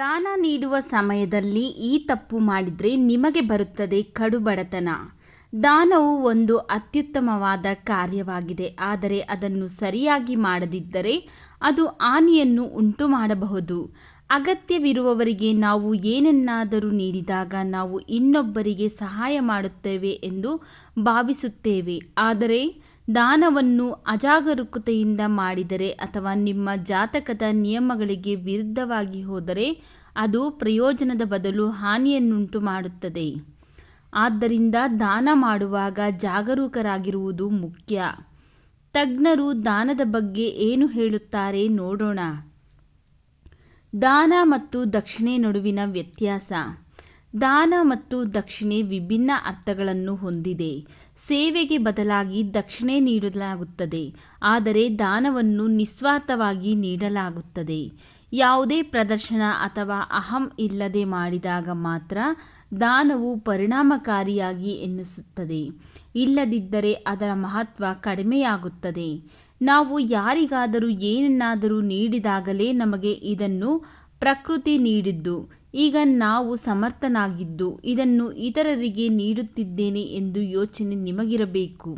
ದಾನ ನೀಡುವ ಸಮಯದಲ್ಲಿ ಈ ತಪ್ಪು ಮಾಡಿದರೆ ನಿಮಗೆ ಬರುತ್ತದೆ ಕಡುಬಡತನ. ದಾನವು ಒಂದು ಅತ್ಯುತ್ತಮವಾದ ಕಾರ್ಯವಾಗಿದೆ, ಆದರೆ ಅದನ್ನು ಸರಿಯಾಗಿ ಮಾಡದಿದ್ದರೆ ಅದು ಹಾನಿಯನ್ನು ಉಂಟು ಮಾಡಬಹುದು ಅಗತ್ಯವಿರುವವರಿಗೆ ನಾವು ಏನನ್ನಾದರೂ ನೀಡಿದಾಗ ನಾವು ಇನ್ನೊಬ್ಬರಿಗೆ ಸಹಾಯ ಮಾಡುತ್ತೇವೆ ಎಂದು ಭಾವಿಸುತ್ತೇವೆ, ಆದರೆ ದಾನವನ್ನು ಅಜಾಗರೂಕತೆಯಿಂದ ಮಾಡಿದರೆ ಅಥವಾ ನಿಮ್ಮ ಜಾತಕದ ನಿಯಮಗಳಿಗೆ ವಿರುದ್ಧವಾಗಿ ಹೋದರೆ ಅದು ಪ್ರಯೋಜನದ ಬದಲು ಹಾನಿಯನ್ನುಂಟು ಮಾಡುತ್ತದೆ. ಆದ್ದರಿಂದ ದಾನ ಮಾಡುವಾಗ ಜಾಗರೂಕರಾಗಿರುವುದು ಮುಖ್ಯ. ತಜ್ಞರು ದಾನದ ಬಗ್ಗೆ ಏನು ಹೇಳುತ್ತಾರೆ ನೋಡೋಣ. ದಾನ ಮತ್ತು ದಕ್ಷಿಣೆ ನಡುವಿನ ವ್ಯತ್ಯಾಸ. ದಾನ ಮತ್ತು ದಕ್ಷಿಣೆ ವಿಭಿನ್ನ ಅರ್ಥಗಳನ್ನು ಹೊಂದಿದೆ. ಸೇವೆಗೆ ಬದಲಾಗಿ ದಕ್ಷಿಣೆ ನೀಡಲಾಗುತ್ತದೆ, ಆದರೆ ದಾನವನ್ನು ನಿಸ್ವಾರ್ಥವಾಗಿ ನೀಡಲಾಗುತ್ತದೆ. ಯಾವುದೇ ಪ್ರದರ್ಶನ ಅಥವಾ ಅಹಂ ಇಲ್ಲದೆ ಮಾಡಿದಾಗ ಮಾತ್ರ ದಾನವು ಪರಿಣಾಮಕಾರಿಯಾಗಿ ಎನ್ನಿಸುತ್ತದೆ ಇಲ್ಲದಿದ್ದರೆ ಅದರ ಮಹತ್ವ ಕಡಿಮೆಯಾಗುತ್ತದೆ. ನಾವು ಯಾರಿಗಾದರೂ ಏನನ್ನಾದರೂ ನೀಡಿದಾಗಲೇ ನಮಗೆ ಇದನ್ನು ಪ್ರಕೃತಿ ನೀಡಿದ್ದು ಈಗ ನಾವು ಸಮರ್ಥನಾಗಿದ್ದು ಇದನ್ನು ಇತರರಿಗೆ ನೀಡುತ್ತಿದ್ದೇನೆ ಎಂದು ಯೋಚನೆ ನಿಮಗಿರಬೇಕು.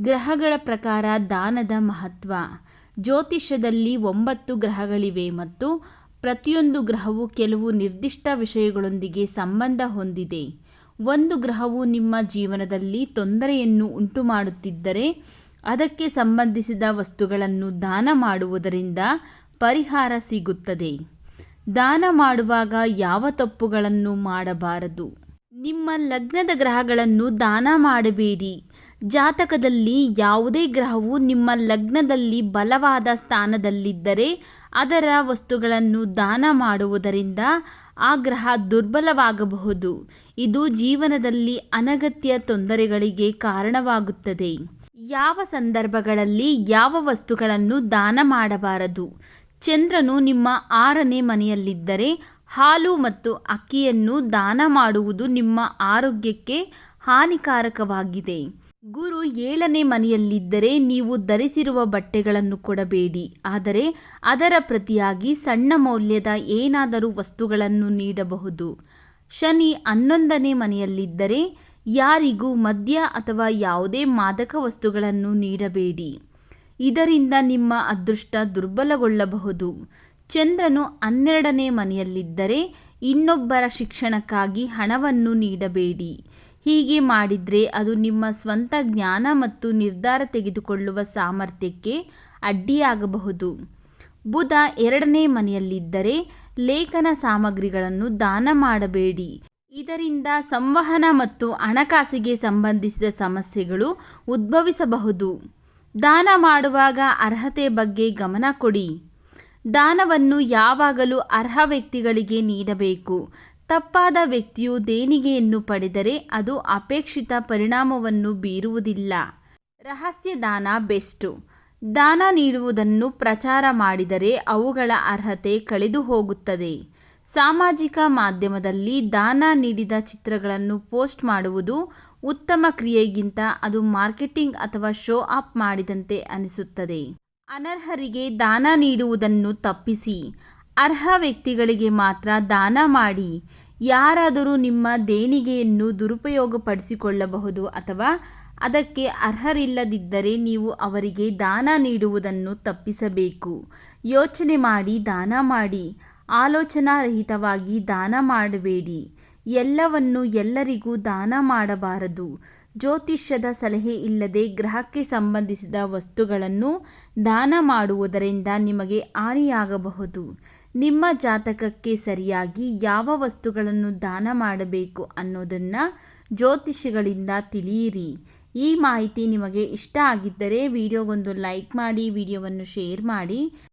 ಗ್ರಹಗಳ ಪ್ರಕಾರ ದಾನದ ಮಹತ್ವ. ಜ್ಯೋತಿಷ್ಯದಲ್ಲಿ ಒಂಬತ್ತು ಗ್ರಹಗಳಿವೆ ಮತ್ತು ಪ್ರತಿಯೊಂದು ಗ್ರಹವು ಕೆಲವು ನಿರ್ದಿಷ್ಟ ವಿಷಯಗಳೊಂದಿಗೆ ಸಂಬಂಧ ಹೊಂದಿದೆ. ಒಂದು ಗ್ರಹವು ನಿಮ್ಮ ಜೀವನದಲ್ಲಿ ತೊಂದರೆಯನ್ನು ಉಂಟು ಮಾಡುತ್ತಿದ್ದರೆ ಅದಕ್ಕೆ ಸಂಬಂಧಿಸಿದ ವಸ್ತುಗಳನ್ನು ದಾನ ಮಾಡುವುದರಿಂದ ಪರಿಹಾರ ಸಿಗುತ್ತದೆ. ದಾನ ಮಾಡುವಾಗ ಯಾವ ತಪ್ಪುಗಳನ್ನು ಮಾಡಬಾರದು? ನಿಮ್ಮ ಲಗ್ನದ ಗ್ರಹಗಳನ್ನು ದಾನ ಮಾಡಬೇಡಿ. ಜಾತಕದಲ್ಲಿ ಯಾವುದೇ ಗ್ರಹವು ನಿಮ್ಮ ಲಗ್ನದಲ್ಲಿ ಬಲವಾದ ಸ್ಥಾನದಲ್ಲಿದ್ದರೆ ಅದರ ವಸ್ತುಗಳನ್ನು ದಾನ ಮಾಡುವುದರಿಂದ ಆ ಗ್ರಹ ದುರ್ಬಲವಾಗಬಹುದು. ಇದು ಜೀವನದಲ್ಲಿ ಅನಗತ್ಯ ತೊಂದರೆಗಳಿಗೆ ಕಾರಣವಾಗುತ್ತದೆ. ಯಾವ ಸಂದರ್ಭಗಳಲ್ಲಿ ಯಾವ ವಸ್ತುಗಳನ್ನು ದಾನ ಮಾಡಬಾರದು? ಚಂದ್ರನು ನಿಮ್ಮ ಆರನೇ ಮನೆಯಲ್ಲಿದ್ದರೆ ಹಾಲು ಮತ್ತು ಅಕ್ಕಿಯನ್ನು ದಾನ ಮಾಡುವುದು ನಿಮ್ಮ ಆರೋಗ್ಯಕ್ಕೆ ಹಾನಿಕಾರಕವಾಗಿದೆ. ಗುರು ಏಳನೇ ಮನೆಯಲ್ಲಿದ್ದರೆ ನೀವು ಧರಿಸಿರುವ ಬಟ್ಟೆಗಳನ್ನು ಕೊಡಬೇಡಿ. ಆದರೆ ಅದರ ಪ್ರತಿಯಾಗಿ ಸಣ್ಣ ಮೌಲ್ಯದ ಏನಾದರೂ ವಸ್ತುಗಳನ್ನು ನೀಡಬಹುದು. ಶನಿ ಹನ್ನೊಂದನೇ ಮನೆಯಲ್ಲಿದ್ದರೆ ಯಾರಿಗೂ ಮದ್ಯ ಅಥವಾ ಯಾವುದೇ ಮಾದಕ ವಸ್ತುಗಳನ್ನು ನೀಡಬೇಡಿ. ಇದರಿಂದ ನಿಮ್ಮ ಅದೃಷ್ಟ ದುರ್ಬಲಗೊಳ್ಳಬಹುದು. ಚಂದ್ರನು ಹನ್ನೆರಡನೇ ಮನೆಯಲ್ಲಿದ್ದರೆ ಇನ್ನೊಬ್ಬರ ಶಿಕ್ಷಣಕ್ಕಾಗಿ ಹಣವನ್ನು ನೀಡಬೇಡಿ. ಹೀಗೆ ಮಾಡಿದರೆ ಅದು ನಿಮ್ಮ ಸ್ವಂತ ಜ್ಞಾನ ಮತ್ತು ನಿರ್ಧಾರ ತೆಗೆದುಕೊಳ್ಳುವ ಸಾಮರ್ಥ್ಯಕ್ಕೆ ಅಡ್ಡಿಯಾಗಬಹುದು. ಬುಧ ಎರಡನೇ ಮನೆಯಲ್ಲಿದ್ದರೆ ಲೇಖನ ಸಾಮಗ್ರಿಗಳನ್ನು ದಾನ ಮಾಡಬೇಡಿ. ಇದರಿಂದ ಸಂವಹನ ಮತ್ತು ಹಣಕಾಸಿಗೆ ಸಂಬಂಧಿಸಿದ ಸಮಸ್ಯೆಗಳು ಉದ್ಭವಿಸಬಹುದು. ದಾನ ಮಾಡುವಾಗ ಅರ್ಹತೆ ಬಗ್ಗೆ ಗಮನ ಕೊಡಿ. ದಾನವನ್ನು ಯಾವಾಗಲೂ ಅರ್ಹ ವ್ಯಕ್ತಿಗಳಿಗೆ ನೀಡಬೇಕು. ತಪ್ಪಾದ ವ್ಯಕ್ತಿಯು ದೇಣಿಗೆಯನ್ನು ಪಡೆದರೆ ಅದು ಅಪೇಕ್ಷಿತ ಪರಿಣಾಮವನ್ನು ಬೀರುವುದಿಲ್ಲ. ರಹಸ್ಯ ದಾನ ಬೆಸ್ಟು. ದಾನ ನೀಡುವುದನ್ನು ಪ್ರಚಾರ ಮಾಡಿದರೆ ಅವುಗಳ ಅರ್ಹತೆ ಕಳೆದು ಹೋಗುತ್ತದೆ. ಸಾಮಾಜಿಕ ಮಾಧ್ಯಮದಲ್ಲಿ ದಾನ ನೀಡಿದ ಚಿತ್ರಗಳನ್ನು ಪೋಸ್ಟ್ ಮಾಡುವುದು ಉತ್ತಮ ಕ್ರಿಯೆಗಿಂತ ಅದು ಮಾರ್ಕೆಟಿಂಗ್ ಅಥವಾ ಶೋ ಅಪ್ ಮಾಡಿದಂತೆ ಅನಿಸುತ್ತದೆ. ಅನರ್ಹರಿಗೆ ದಾನ ನೀಡುವುದನ್ನು ತಪ್ಪಿಸಿ. ಅರ್ಹ ವ್ಯಕ್ತಿಗಳಿಗೆ ಮಾತ್ರ ದಾನ ಮಾಡಿ. ಯಾರಾದರೂ ನಿಮ್ಮ ದೇಣಿಗೆಯನ್ನು ದುರುಪಯೋಗಪಡಿಸಿಕೊಳ್ಳಬಹುದು ಅಥವಾ ಅದಕ್ಕೆ ಅರ್ಹರಿಲ್ಲದಿದ್ದರೆ ನೀವು ಅವರಿಗೆ ದಾನ ನೀಡುವುದನ್ನು ತಪ್ಪಿಸಬೇಕು. ಯೋಚನೆ ಮಾಡಿ, ದಾನ ಮಾಡಿ. ಆಲೋಚನಾರಹಿತವಾಗಿ ದಾನ ಮಾಡಬೇಡಿ. ಎಲ್ಲವನ್ನು ಎಲ್ಲರಿಗೂ ದಾನ ಮಾಡಬಾರದು. ಜ್ಯೋತಿಷ್ಯದ ಸಲಹೆ ಇಲ್ಲದೆ ಗ್ರಹಕ್ಕೆ ಸಂಬಂಧಿಸಿದ ವಸ್ತುಗಳನ್ನು ದಾನ ಮಾಡುವುದರಿಂದ ನಿಮಗೆ ಹಾನಿಯಾಗಬಹುದು. ನಿಮ್ಮ ಜಾತಕಕ್ಕೆ ಸರಿಯಾಗಿ ಯಾವ ವಸ್ತುಗಳನ್ನು ದಾನ ಮಾಡಬೇಕು ಅನ್ನೋದನ್ನು ಜ್ಯೋತಿಷಿಗಳಿಂದ ತಿಳಿಯಿರಿ. ಈ ಮಾಹಿತಿ ನಿಮಗೆ ಇಷ್ಟ ಆಗಿದ್ದರೆ ವಿಡಿಯೋಗೊಂದು ಲೈಕ್ ಮಾಡಿ, ವಿಡಿಯೋವನ್ನು ಶೇರ್ ಮಾಡಿ.